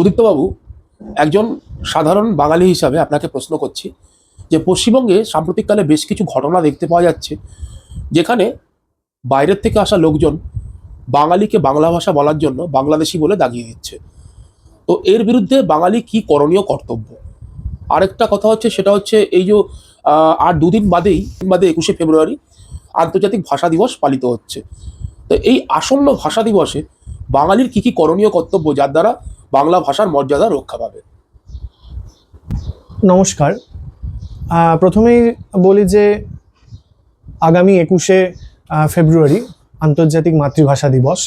সুদীপ্তবাবু একজন সাধারণ বাঙালি হিসাবে আপনাকে প্রশ্ন করছি যে পশ্চিমবঙ্গে সাম্প্রতিককালে বেশ কিছু ঘটনা দেখতে পাওয়া যাচ্ছে, যেখানে বাইরের থেকে আসা লোকজন বাঙালিকে বাংলা ভাষা বলার জন্য বাংলাদেশি বলে দাগিয়ে দিচ্ছে। তো এর বিরুদ্ধে বাঙালি কি করণীয় কর্তব্য? আরেকটা কথা হচ্ছে, সেটা হচ্ছে এই যে আর দুদিন বাদেই বাদে একুশে ফেব্রুয়ারি আন্তর্জাতিক ভাষা দিবস পালিত হচ্ছে। তো এই আসন্ন ভাষা দিবসে বাঙালির কি কি করণীয় কর্তব্য, যার দ্বারা বাংলা ভাষার মর্যাদা রক্ষা পাবে। নমস্কার। প্রথমেই বলি যে আগামী একুশে ফেব্রুয়ারি আন্তর্জাতিক মাতৃভাষা দিবস।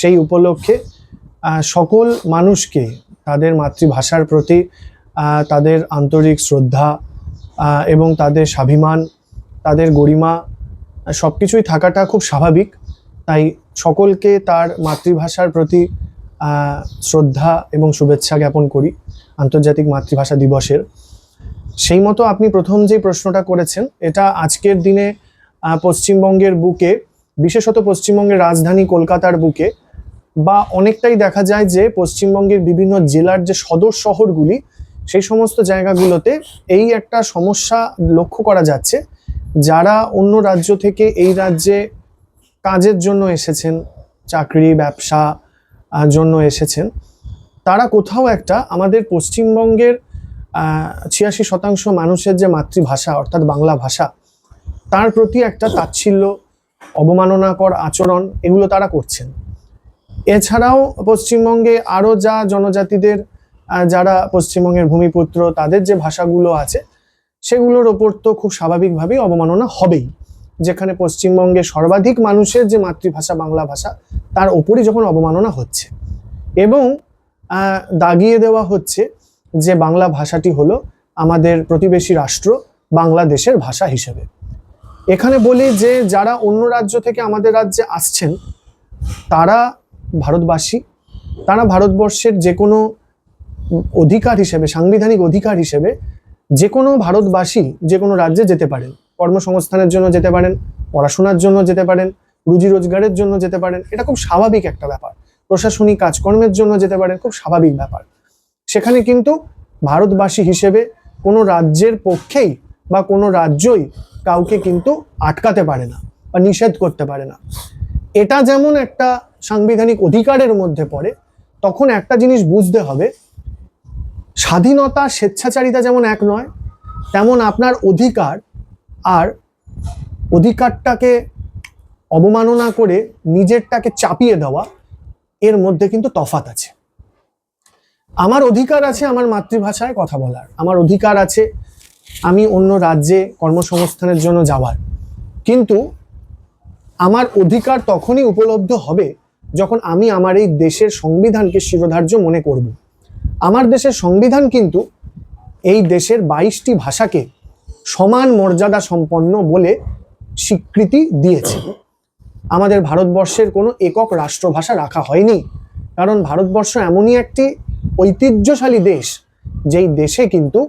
সেই উপলক্ষে সকল মানুষকে তাদের মাতৃভাষার প্রতি তাদের আন্তরিক শ্রদ্ধা এবং তাদের স্বাভিমান, তাদের গরিমা সব কিছুই থাকাটা খুব স্বাভাবিক। তাই সকলকে তার মাতৃভাষার প্রতি শ্রদ্ধা এবং শুভেচ্ছা জ্ঞাপন করি আন্তর্জাতিক মাতৃভাষা দিবসের। সেই মতো আপনি প্রথম যে প্রশ্নটা করেছেন, এটা আজকের দিনে পশ্চিমবঙ্গের বুকে, বিশেষত পশ্চিমবঙ্গের রাজধানী কলকাতার বুকে, বা অনেকটাই দেখা যায় যে পশ্চিমবঙ্গের বিভিন্ন জেলার যে সদর শহরগুলি, সেই সমস্ত জায়গাগুলোতে এই একটা সমস্যা লক্ষ্য করা যাচ্ছে। যারা অন্য রাজ্য থেকে এই রাজ্যে কাজের জন্য এসেছেন, চাকরি, ব্যবসা জন্য এসেছেন। তারা কোথাও একটা আমাদের পশ্চিমবঙ্গের ছিয়াশি শতাংশ মানুষের যে মাতৃভাষা, অর্থাৎ বাংলা ভাষা, তার প্রতি একটা তাচ্ছিল্য, অবমাননাকর আচরণ এগুলো তারা করছেন। এছাড়াও পশ্চিমবঙ্গে আরও যা জনজাতিদের যারা পশ্চিমবঙ্গের ভূমিপুত্র, তাদের যে ভাষাগুলো আছে, সেগুলোর ওপর তো খুব স্বাভাবিকভাবেই অবমাননা হবেই। যেখানে পশ্চিমবঙ্গে সর্বাধিক মানুষের যে মাতৃভাষা বাংলা ভাষা, তার ওপরই যখন অবমাননা হচ্ছে এবং দাগিয়ে দেওয়া হচ্ছে যে বাংলা ভাষাটি হলো আমাদের প্রতিবেশী রাষ্ট্র বাংলাদেশের ভাষা হিসেবে। এখানে বলি যে যারা অন্য রাজ্য থেকে আমাদের রাজ্যে আসছেন, তারা ভারতবাসী, তারা ভারতবর্ষের যে কোনো অধিকার হিসেবে, সাংবিধানিক অধিকার হিসেবে যে কোনো ভারতবাসী যে কোনো রাজ্যে যেতে পারেন। কর্মসংস্থানের জন্য যেতে পারেন, পড়াশোনার জন্য যেতে পারেন, রুজি রোজগারের জন্য যেতে পারেন, এটা খুব স্বাভাবিক একটা ব্যাপার। প্রশাসনিক কাজকর্মের জন্য যেতে পারেন, খুব স্বাভাবিক ব্যাপার। সেখানে কিন্তু ভারতবাসী হিসেবে কোনো রাজ্যের পক্ষেই বা কোনো রাজ্যই কাউকে কিন্তু আটকাতে পারে না বা নিষেধ করতে পারে না। এটা যেমন একটা সাংবিধানিক অধিকারের মধ্যে পড়ে, তখন একটা জিনিস বুঝতে হবে, স্বাধীনতা স্বেচ্ছাচারিতা যেমন এক নয়, তেমন আপনার অধিকার আর অধিকারটাকে অবমাননা করে নিজেরটাকে চাপিয়ে দেওয়া, এর মধ্যে কিন্তু তফাত আছে। আমার অধিকার আছে আমার মাতৃভাষায় কথা বলার। আমার অধিকার আছে আমি অন্য রাজ্যে কর্মসংস্থানের জন্য যাওয়ার। কিন্তু আমার অধিকার তখনই উপলব্ধ হবে যখন আমি আমার এই দেশের সংবিধানকে শিরোধার্য মনে করব। আমার দেশের সংবিধান কিন্তু এই দেশের বাইশটি ভাষাকে সমান মর্যাদা সম্পন্ন বলে স্বীকৃতি দিয়েছে। আমাদের ভারতবর্ষের কোনো একক রাষ্ট্রভাষা রাখা হয়নি, কারণ ভারতবর্ষ এমনই একটি ঐতিহ্যশালী দেশ, যেই দেশে কিন্তু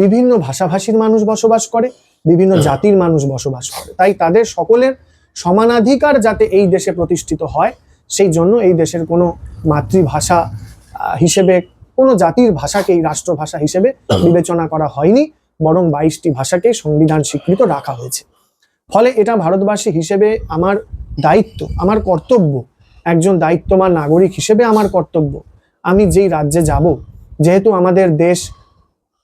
বিভিন্ন ভাষাভাষীর মানুষ বসবাস করে, বিভিন্ন জাতির মানুষ বসবাস করে। তাই তাদের সকলের সমানাধিকার যাতে এই দেশে প্রতিষ্ঠিত হয়, সেই জন্য এই দেশের কোনো মাতৃভাষা হিসেবে কোনো জাতির ভাষাকেই রাষ্ট্রভাষা হিসেবে বিবেচনা করা হয়নি। বরং বাইশটি ভাষাকেই সংবিধান স্বীকৃত রাখা হয়েছে। ফলে এটা ভারতবাসী হিসেবে আমার দায়িত্ব, আমার কর্তব্য, একজন দায়িত্ববান নাগরিক হিসেবে আমার কর্তব্য। আমি যেই রাজ্যে যাব, যেহেতু আমাদের দেশ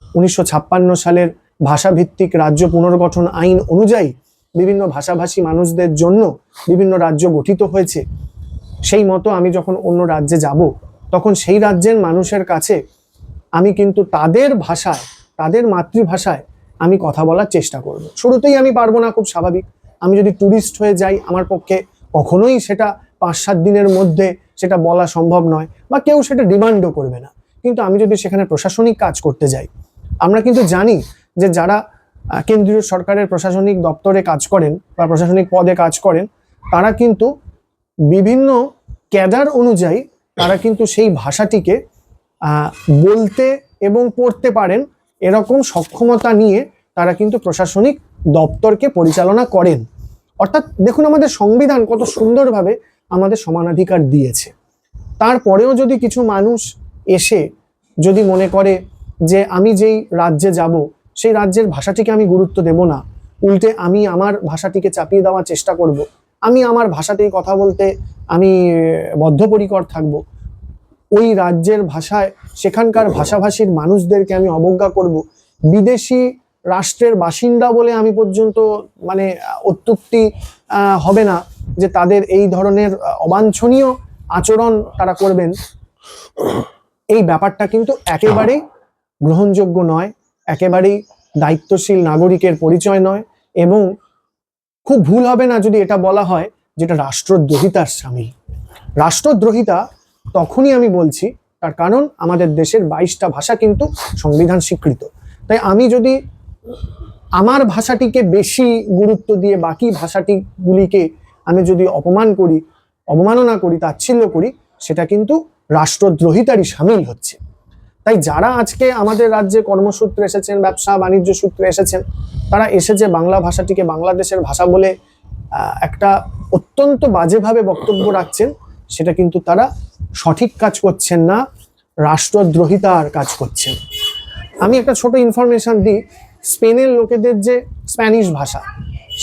উনিশশো ছাপ্পান্ন সালের ভাষাভিত্তিক রাজ্য পুনর্গঠন আইন অনুযায়ী বিভিন্ন ভাষাভাষী মানুষদের জন্য বিভিন্ন রাজ্য গঠিত হয়েছে, সেই মতো আমি যখন অন্য রাজ্যে যাব, তখন সেই রাজ্যের মানুষের কাছে আমি কিন্তু তাদের ভাষায় তাদের মাতৃভাষায় আমি কথা বলার চেষ্টা করব। শুরুতেই আমি পারব না, খুব স্বাভাবিক। আমি যদি ট্যুরিস্ট হয়ে যাই, আমার পক্ষে কখনোই সেটা পাঁচ সাত দিনের মধ্যে সেটা বলা সম্ভব নয় বা কেউ সেটা ডিমান্ডও করবে না। কিন্তু আমি যদি সেখানে প্রশাসনিক কাজ করতে যাই, আমরা কিন্তু জানি যে যারা কেন্দ্রীয় সরকারের প্রশাসনিক দপ্তরে কাজ করেন বা প্রশাসনিক পদে কাজ করেন, তারা কিন্তু বিভিন্ন ক্যাডার অনুযায়ী তারা কিন্তু সেই ভাষাটিকে বলতে এবং পড়তে পারেন এরকম সক্ষমতা নিয়ে তারা কিন্তু প্রশাসনিক দপ্তরকে পরিচালনা করেন। অর্থাৎ দেখুন আমাদের সংবিধান কত সুন্দরভাবে আমাদের সমানাধিকার দিয়েছে। তারপরেও যদি কিছু মানুষ এসে যদি মনে করে যে আমি যেই রাজ্যে যাব, সেই রাজ্যের ভাষাটিকে আমি গুরুত্ব দেব না, উল্টে আমি আমার ভাষাটিকে চাপিয়ে দেওয়ার চেষ্টা করব, আমি আমার ভাষাতেই কথা বলতে আমি বদ্ধপরিকর থাকব ওই রাজ্যের ভাষায়, সেখানকার ভাষাভাষীর মানুষদেরকে আমি অবজ্ঞা করব। বিদেশি রাষ্ট্রের বাসিন্দা বলে আমি পর্যন্ত মানে অত্যুক্তি হবে না যে তাদের এই ধরনের অবাঞ্ছনীয় আচরণ তারা করবেন। এই ব্যাপারটা কিন্তু একেবারেই গ্রহণযোগ্য নয়, একেবারেই দায়িত্বশীল নাগরিকের পরিচয় নয় এবং খুব ভুল হবে না যদি এটা বলা হয় যেটা রাষ্ট্রদ্রোহিতার সামিল। রাষ্ট্রদ্রোহিতা তখনই আমি বলছি, তার কারণ আমাদের দেশের বাইশটা ভাষা কিন্তু সংবিধান স্বীকৃত। তাই আমি যদি আমার ভাষাটিকে বেশি গুরুত্ব দিয়ে বাকি ভাষাটিগুলিকে আমি যদি অপমান করি, অবমাননা করি, তাচ্ছিল্য করি, সেটা কিন্তু রাষ্ট্রদ্রোহিতারই সামিল হচ্ছে। তাই যারা আজকে আমাদের রাজ্যে কর্মসূত্রে এসেছেন, ব্যবসা, বাণিজ্য সূত্রে এসেছেন, তারা এসেছে বাংলা ভাষাটিকে বাংলাদেশের ভাষা বলে একটা অত্যন্ত বাজেভাবে বক্তব্য রাখছেন, সেটা কিন্তু তারা সঠিক কাজ করছেন না রাষ্ট্রদ্রোহিতার কাজ করছেন। আমি একটা ছোট ইনফরমেশন দিই, স্পেনের লোকেদের যে স্প্যানিশ ভাষা,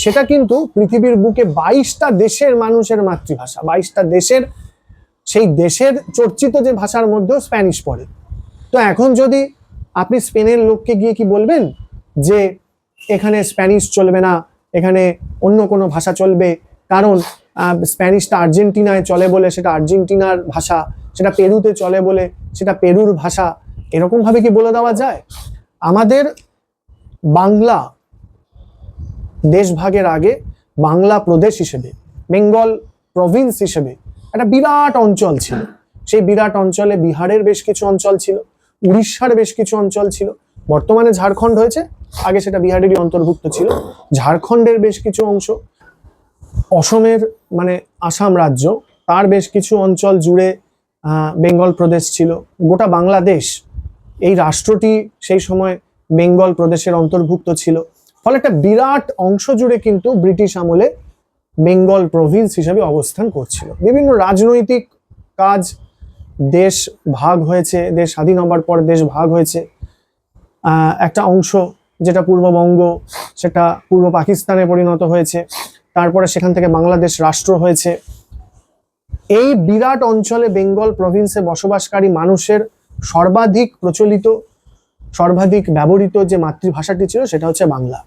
সেটা কিন্তু পৃথিবীর বুকে বাইশটা দেশের মানুষের মাতৃভাষা, বাইশটা দেশের, সেই দেশের চর্চিত যে ভাষার মধ্যেও স্প্যানিশ পড়ে। তো এখন যদি আপনি স্পেনের লোককে গিয়ে কি বলবেন যে, এখানে স্প্যানিশ চলবে না, এখানে অন্য কোনো ভাষা চলবে? কারণ স্প্যানিশটা আর্জেন্টিনায় চলে বলে, সেটা আর্জেন্টিনার ভাষা, সেটা পেরুতে চলে বলে, সেটা পেরুর ভাষা এরকমভাবে কি বলে দেওয়া যায়? আমাদের বাংলা দেশভাগের আগে বাংলা প্রদেশ হিসেবে, বেঙ্গল প্রভিন্স হিসেবে একটা বিরাট অঞ্চল ছিল। সেই বিরাট অঞ্চলে বিহারের বেশ কিছু অঞ্চল ছিল, উড়িষ্যার বেশ কিছু অঞ্চল ছিল। বর্তমানে ঝাড়খণ্ড হয়েছে, আগে সেটা বিহারেরই অন্তর্ভুক্ত ছিল। ঝাড়খণ্ডের বেশ কিছু অংশ অসমের মানে আসাম রাজ্য, তার বেশ কিছু অঞ্চল জুড়ে বেঙ্গল প্রদেশ ছিল। গোটা বাংলাদেশ এই রাষ্ট্রটি সেই সময় বেঙ্গল প্রদেশের অন্তর্ভুক্ত ছিল। ফলে একটা বিরাট অংশ জুড়ে কিন্তু ব্রিটিশ আমলে বেঙ্গল প্রভিন্স হিসাবে অবস্থান করছিল। বিভিন্ন রাজনৈতিক কাজ দেশ ভাগ হয়েছে, দেশ স্বাধীন হবার পর দেশ ভাগ হয়েছে। একটা অংশ যেটা পূর্ববঙ্গ সেটা পূর্ব পাকিস্তানে পরিণত হয়েছে। তারপরে সেখান থেকে বাংলাদেশ রাষ্ট্র হয়েছে। এই বিরাট অঞ্চলে বেঙ্গল প্রভিন্সে বসবাসকারী মানুষের সর্বাধিক প্রচলিত, সর্বাধিক ব্যবহৃত যে মাতৃভাষাটি ছিল সেটা হচ্ছে বাংলা।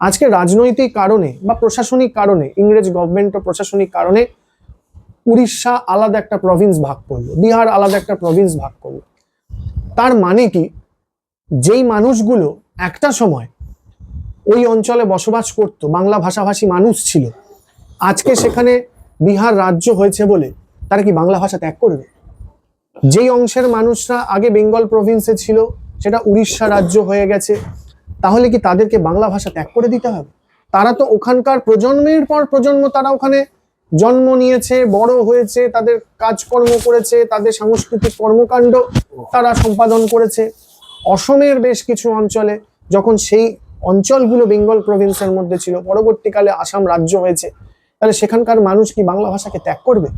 আজকে রাজনৈতিক কারণে বা প্রশাসনিক কারণে, ইংরেজ গভর্নমেন্ট প্রশাসনিক কারণে উড়িষ্যা আলাদা একটা প্রভিন্স ভাগ করল, বিহার আলাদা একটা প্রভিন্স ভাগ করল। তার মানে কি? যেই মানুষগুলো একটা সময় ওই অঞ্চলে বসবাস করত, বাংলা ভাষাভাষী মানুষ ছিল। আজকে সেখানে বিহার রাজ্য হয়েছে বলে তারা কি বাংলা ভাষা ত্যাগ করবে? যেই অংশের মানুষরা আগে বেঙ্গল প্রভিন্সে ছিল, সেটা উড়িষ্যা রাজ্য হয়ে গেছে, তাহলে কি তাদেরকে বাংলা ভাষা ত্যাগ করে দিতে হবে? তারা তো ওখানকার প্রজন্মের পর প্রজন্ম, তারা ওখানে জন্ম নিয়েছে, বড় হয়েছে, তাদের কাজকর্ম করেছে, তাদের সাংস্কৃতিক কর্মকাণ্ড তারা সম্পাদন করেছে। অসমের বেশ কিছু অঞ্চলে যখন সেই অঞ্চলগুলো বেঙ্গল প্রভিন্সের মধ্যে ছিল, পরবর্তীকালে আসাম রাজ্য হয়েছে, তাহলে সেখানকার মানুষ কি বাংলা ভাষাকে ত্যাগ করবে?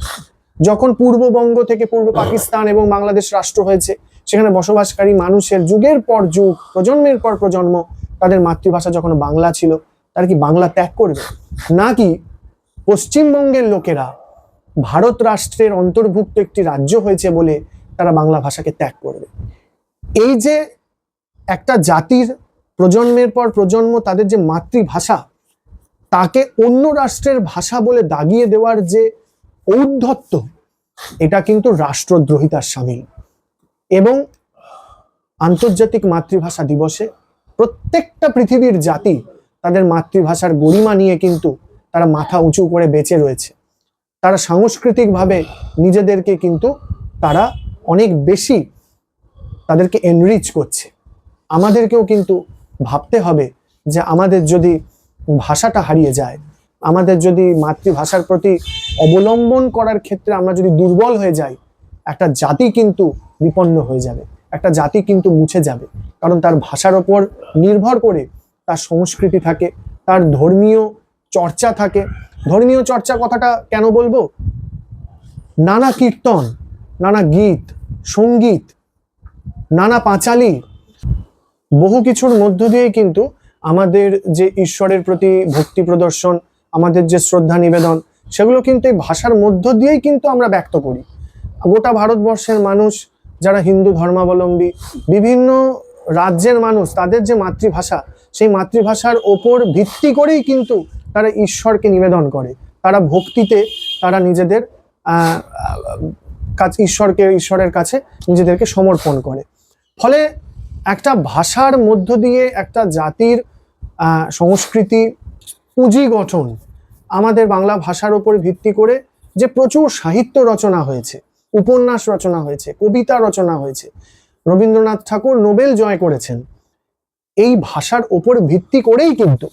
যখন পূর্ববঙ্গ থেকে পূর্ব পাকিস্তান এবং বাংলাদেশ রাষ্ট্র হয়েছে, সেখানে বসবাসকারী মানুষের যুগের পর যুগ, প্রজন্মের পর প্রজন্ম, তাদের মাতৃভাষা যখন বাংলা ছিল, তারা কি বাংলা ত্যাগ করবে? নাকি পশ্চিমবঙ্গের লোকেরা ভারত রাষ্ট্রের অন্তর্ভুক্ত একটি রাজ্য হয়েছে বলে তারা বাংলা ভাষাকে ত্যাগ করবে? এই যে একটা জাতির প্রজন্মের পর প্রজন্ম তাদের যে মাতৃভাষা, তাকে অন্য রাষ্ট্রের ভাষা বলে দাগিয়ে দেওয়ার যে ঔদ্ধত্য, এটা কিন্তু রাষ্ট্রদ্রোহিতার সামিল। এবং আন্তর্জাতিক মাতৃভাষা দিবসে প্রত্যেকটা পৃথিবীর জাতি তাদের মাতৃভাষার গরিমা নিয়ে কিন্তু তারা মাথা উঁচু করে বেঁচে রয়েছে। তারা সাংস্কৃতিকভাবে নিজেদেরকে কিন্তু তারা অনেক বেশি তাদেরকে এনরিচ করছে। আমাদেরকেও কিন্তু ভাবতে হবে যে আমাদের যদি ভাষাটা হারিয়ে যায়, আমাদের যদি মাতৃভাষার প্রতি অবলম্বন করার ক্ষেত্রে আমরা যদি দুর্বল হয়ে যাই, একটা জাতি কিন্তু বিপন্ন হয়ে যাবে, একটা জাতি কিন্তু মুছে যাবে। কারণ তার ভাষার ওপর নির্ভর করে তার সংস্কৃতি থাকে, তার ধর্মীয় চর্চা থাকে। ধর্মীয় চর্চা কথাটা কেন বলব? নানা কীর্তন, নানা গীত, সংগীত, নানা পাঁচালি বহু কিছুর মধ্য দিয়ে কিন্তু আমাদের যে ঈশ্বরের প্রতি ভক্তি প্রদর্শন, আমাদের যে শ্রদ্ধা নিবেদন, সেগুলো কিন্তু এই ভাষার মধ্য দিয়েই কিন্তু আমরা ব্যক্ত করি। গোটা ভারতবর্ষের মানুষ যারা হিন্দু ধর্মাবলম্বী, বিভিন্ন রাজ্যের মানুষ, তাদের যে মাতৃভাষা, সেই মাতৃভাষার ওপর ভিত্তি করেই কিন্তু তারা ঈশ্বরকে নিবেদন করে। তারা ভক্তিতে তারা নিজেদের কাজ ঈশ্বরকে, ঈশ্বরের কাছে নিজেদেরকে সমর্পণ করে। ফলে একটা ভাষার মধ্য দিয়ে একটা জাতির সংস্কৃতি পুঁজি গঠন আমাদের বাংলা ভাষার উপর ভিত্তি করে যে প্রচুর সাহিত্য রচনা হয়েছে, উপন্যাস রচনা হয়েছে, কবিতা রচনা হয়েছে, রবীন্দ্রনাথ ঠাকুর নোবেল জয় করেছেন, এই ভাষার উপর ভিত্তি করেই কিন্তু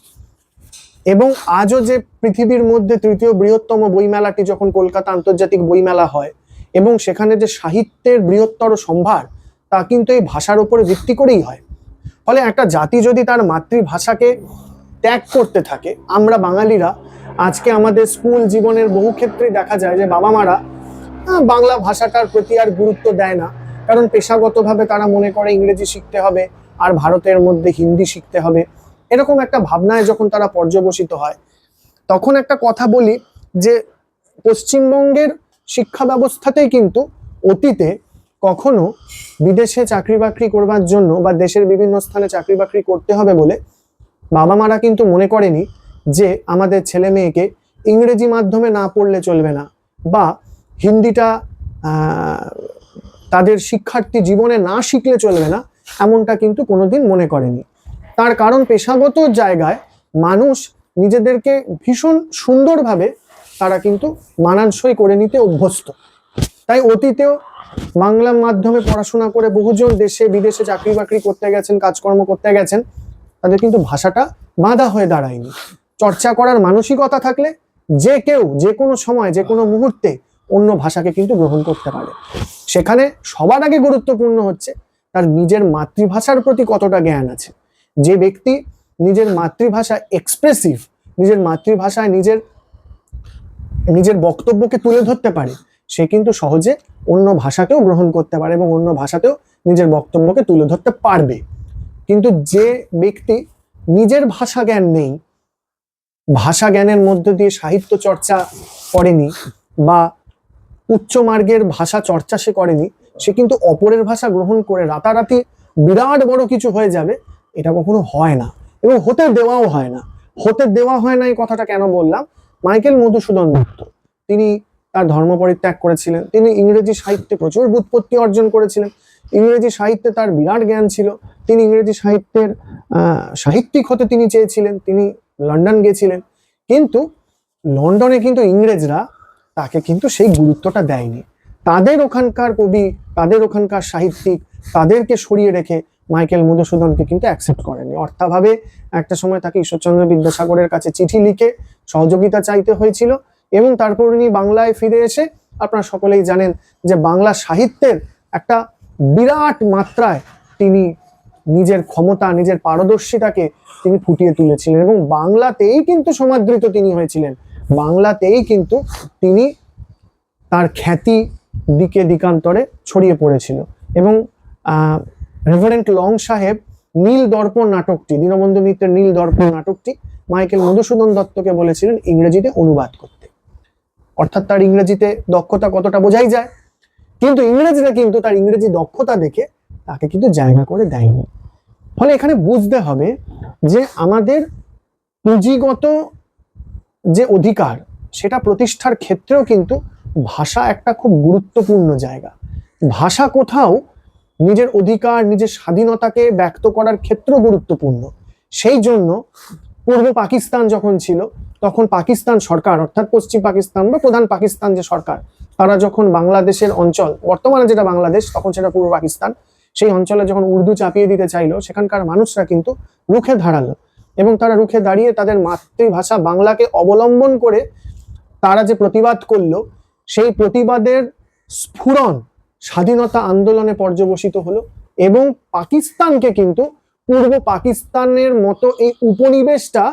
এবং আজও যে পৃথিবীর মধ্যে তৃতীয় বৃহত্তম বইমেলাটি যখন কলকাতা আন্তর্জাতিক বইমেলা হয় এবং সেখানে যে সাহিত্যের বৃহত্তর সম্ভার তা কিন্তু এই ভাষার উপরে ভিত্তি করেই হয়। ফলে একটা জাতি যদি তার মাতৃভাষাকে ত্যাগ করতে থাকে, আমরা বাঙালিরা আজকে আমাদের স্কুল জীবনের বহু ক্ষেত্রেই দেখা যায় যে বাবা মারা বাংলা ভাষাটার প্রতি আর গুরুত্ব দেয় না। কারণ পেশাগতভাবে তারা মনে করে ইংরেজি শিখতে হবে আর ভারতের মধ্যে হিন্দি শিখতে হবে। এরকম একটা ভাবনায় যখন তারা পর্যবসিত হয়, তখন একটা কথা বলি যে পশ্চিমবঙ্গের শিক্ষা ব্যবস্থাতেই কিন্তু অতীতে কখনো বিদেশে চাকরি বাকরি করবার জন্য বা দেশের বিভিন্ন স্থানে চাকরি বাকরি করতে হবে বলে বাবা মারা কিন্তু মনে করেনি যে আমাদের ছেলে মেয়েকে ইংরেজি মাধ্যমে না পড়লে চলবে না বা হিন্দিটা তাদের শিক্ষার্থী জীবনে না শিখলে চলবে না এমনটা কিন্তু কোনোদিন মনে করেনি। তার কারণ পেশাগত জায়গায় মানুষ নিজেদেরকে ভীষণ সুন্দরভাবে তারা কিন্তু মানানসই করে নিতে অভ্যস্ত। তাই অতীতেও বাংলা মাধ্যমে পড়াশোনা করে বহুজন দেশে, বিদেশে চাকরি বাকরি করতে গেছেন, কাজকর্ম করতে গেছেন, তাদের কিন্তু ভাষাটা বাঁধা হয়ে দাঁড়ায়নি। চর্চা করার মানসিকতা থাকলে যে কেউ, যে কোনো সময়, যে কোনো মুহূর্তে অন্য ভাষাকে কিন্তু গ্রহণ করতে পারে। সেখানে সবার আগে গুরুত্বপূর্ণ হচ্ছে তার নিজের মাতৃভাষার প্রতি কতটা জ্ঞান আছে। যে ব্যক্তি নিজের মাতৃভাষা এক্সপ্রেসিভ নিজের মাতৃভাষায় নিজের নিজের বক্তব্যকে তুলে ধরতে পারে সে কিন্তু সহজে অন্য ভাষাকেও গ্রহণ করতে পারে এবং অন্য ভাষাতেও নিজের বক্তব্যকে তুলে ধরতে পারবে। কিন্তু যে ব্যক্তি নিজের ভাষা জ্ঞান নেই, ভাষা জ্ঞানের মধ্য দিয়ে সাহিত্য চর্চা করেনি বা উচ্চ মার্গের ভাষা চর্চা সে করেনি, সে কিন্তু অপরের ভাষা গ্রহণ করে রাতারাতি বিরাট বড় কিছু হয়ে যাবে, এটা কখনো হয় না এবং হতে দেওয়াও হয় না। হতে দেওয়া হয় না এই কথাটা কেন বললাম? মাইকেল মধুসূদন দত্ত, তিনি তার ধর্ম পরিত্যাগ করেছিলেন। তিনি ইংরেজি সাহিত্যে প্রচুর বুৎপত্তি অর্জন করেছিলেন। ইংরেজি সাহিত্যে তার বিরাট জ্ঞান ছিল। তিনি ইংরেজি সাহিত্যের সাহিত্যিক হতে তিনি চেয়েছিলেন। তিনি লন্ডন গেছিলেন। কিন্তু লন্ডনে কিন্তু ইংরেজরা তাকে কিন্তু সেই গুরুত্বটা দেয়নি। তাদের ওখানকার কবি, তাদের ওখানকার সাহিত্যিক, তাদেরকে সরিয়ে রেখে মাইকেল মধুসূদনকে কিন্তু অ্যাকসেপ্ট করেনি অর্থাভাবে একটা সময় তাকে ঈশ্বরচন্দ্র বিদ্যাসাগরের কাছে চিঠি লিখে সহযোগিতা চাইতে হয়েছিল। এবং তারপর উনি বাংলায় ফিরে এসে আপনারা সকলেই জানেন যে বাংলা সাহিত্যের একটা বিরাট মাত্রায় তিনি নিজের ক্ষমতা, নিজের পারদর্শিতাকে তিনি ফুটিয়ে তুলেছিলেন এবং বাংলাতেই কিন্তু সমাদৃত তিনি হয়েছিলেন। বাংলাতেই কিন্তু তিনি তার খ্যাতি দিকে দিকান্তরে ছড়িয়ে পড়েছিল এবং রেভারেন্ট লং সাহেব নীল দর্পণ নাটকটি, দীনবন্ধু মিত্রের নীল দর্পণ নাটকটি মাইকেল মধুসূদন দত্তকে বলেছিলেন, ইংরেজিতে অনুবাদ করতে। অর্থাৎ তার ইংরেজিতে দক্ষতা কতটা বোঝাই যায়। কিন্তু ইংরেজরা কিন্তু তার ইংরেজি দক্ষতা দেখে তাকে কিন্তু জায়গা করে দেয়নি। ফলে এখানে বুঝতে হবে যে আমাদের পুঁজিগত যে অধিকার, সেটা প্রতিষ্ঠার ক্ষেত্রেও কিন্তু ভাষা একটা খুব গুরুত্বপূর্ণ জায়গা। ভাষা কোথাও নিজের অধিকার, নিজের স্বাধীনতাকে ব্যক্ত করার ক্ষেত্র গুরুত্বপূর্ণ। সেই জন্য পূর্ব পাকিস্তান যখন ছিল তখন পাকিস্তান সরকার, অর্থাৎ পশ্চিম পাকিস্তান বা প্রধান পাকিস্তান যে সরকার, তারা যখন বাংলাদেশের অঞ্চল, বর্তমানে যেটা বাংলাদেশ, তখন সেটা পূর্ব পাকিস্তান, সেই অঞ্চলে যখন উর্দু চাপিয়ে দিতে চাইলো, সেখানকার মানুষরা কিন্তু রুখে দাঁড়াল। এবং তারা রুখে দাঁড়িয়ে তাদের মাতৃভাষা বাংলাকে অবলম্বন করে তারা যে প্রতিবাদ করল, সেই প্রতিবাদের স্ফুরণ স্বাধীনতা আন্দোলনে পর্যবসিত হলো এবং পাকিস্তানকে কিন্তু পূর্ব পাকিস্তানের মতো এই উপনিবেশটা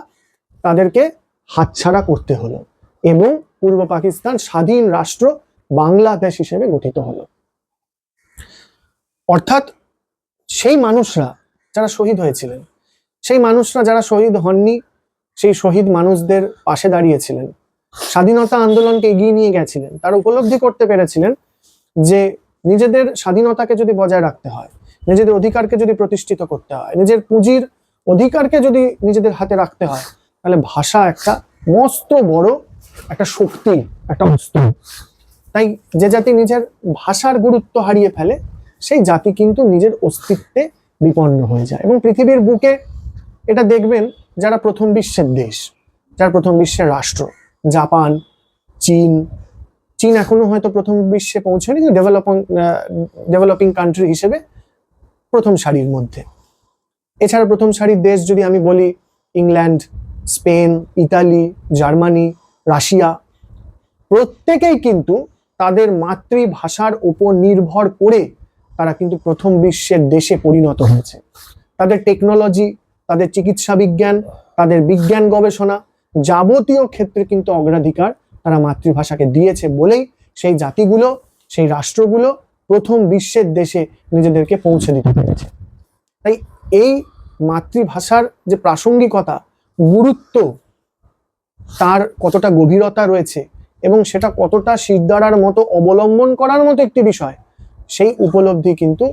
তাদেরকে হাতছাড়া করতে হলো এবং পূর্ব পাকিস্তান স্বাধীন রাষ্ট্র বাংলাদেশ হিসেবে গঠিত হলো। অর্থাৎ সেই মানুষরা যারা শহীদ হয়েছিলেন, সেই মানুষরা যারা শহীদ হননি, সেই শহীদ মানুষদের পাশে দাঁড়িয়েছিলেন, স্বাধীনতা আন্দোলনকে এগিয়ে নিয়ে গেছিলেন, তারা উপলব্ধি করতে পেরেছিলেন যে নিজেদের স্বাধীনতাকে যদি বজায় রাখতে হয়, নিজেদের অধিকারকে যদি প্রতিষ্ঠিত করতে হয়, নিজের পুঁজির অধিকারকে যদি নিজেদের হাতে রাখতে হয় তাহলে ভাষা একটা মস্ত বড় একটা শক্তি, একটা অস্ত্র তাই যে জাতি নিজের ভাষার গুরুত্ব হারিয়ে ফেলে, সেই জাতি কিন্তু নিজের অস্তিত্বে বিপন্ন হয়ে যায়। এবং পৃথিবীর বুকে এটা দেখবেন যারা প্রথম বিশ্বের দেশ, যারা প্রথম বিশ্বের রাষ্ট্র, জাপান, চীন চীন এখনও হয়তো প্রথম বিশ্বে পৌঁছয়নি, কিন্তু ডেভেলপিং ডেভেলপিং কান্ট্রি হিসেবে প্রথম সারির মধ্যে। এছাড়া প্রথম সারির দেশ যদি আমি বলি, England Spain, Italy, Germany, Russia, প্রত্যেকেই কিন্তু তাদের মাতৃভাষার উপর নির্ভর করে তারা কিন্তু প্রথম বিশ্বের দেশে পরিণত হয়েছে। তাদের টেকনোলজি তাদের চিকিৎসা বিজ্ঞান, তাদের বিজ্ঞান গবেষণা যাবতীয় ক্ষেত্রে কিন্তু অগ্রাধিকার তারা মাতৃভাষাকে দিয়েছে বলেই সেই জাতিগুলো, সেই রাষ্ট্রগুলো প্রথম বিশ্বের দেশে নিজেদেরকে পৌঁছে দিতে পেরেছে। তাই এই মাতৃভাষার যে প্রাসঙ্গিকতা গুরুত্ব তার কতটা গভীরতা রয়েছে এবং সেটা কতটা শিরদাঁড়ার মতো অবলম্বন করার মতো একটি বিষয়, সেই উপলব্ধি কিন্তু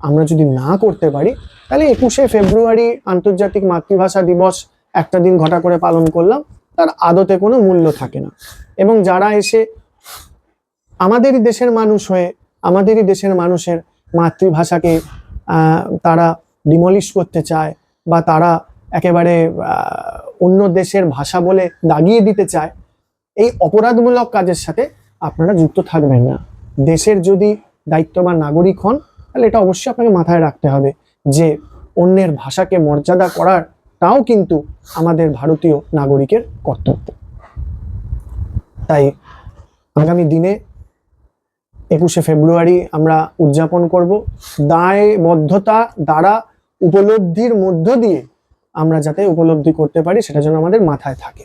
আমরা যদি না করতে পারি, তাহলে একুশে ফেব্রুয়ারি আন্তর্জাতিক মাতৃভাষা দিবস একটা দিন ঘটা করে পালন করলাম, তার আদতে কোনো মূল্য থাকে না। এবং যারা এসে আমাদেরই দেশের মানুষ হয়ে, আমাদেরই দেশের মানুষের মাতৃভাষাকে তারা ডিমলিশ করতে চায় বা তারা একেবারে অন্য দেশের ভাষা বলে দাগিয়ে দিতে চায়, এই অপরাধমূলক কাজের সাথে আপনারা যুক্ত থাকবেন না। দেশের যদি দায়িত্ববান নাগরিক হন, তাহলে এটা অবশ্যই আপনাকে মাথায় রাখতে হবে যে অন্যের ভাষাকে মর্যাদা করার তাও কিন্তু আমাদের ভারতীয় নাগরিকের কর্তব্য। তাই আগামী দিনে একুশে ফেব্রুয়ারি আমরা উদযাপন করব। দায়বদ্ধতা দ্বারা উপলব্ধির মধ্য দিয়ে আমরা যাতে উপলব্ধি করতে পারি সেটা যেন আমাদের মাথায় থাকে।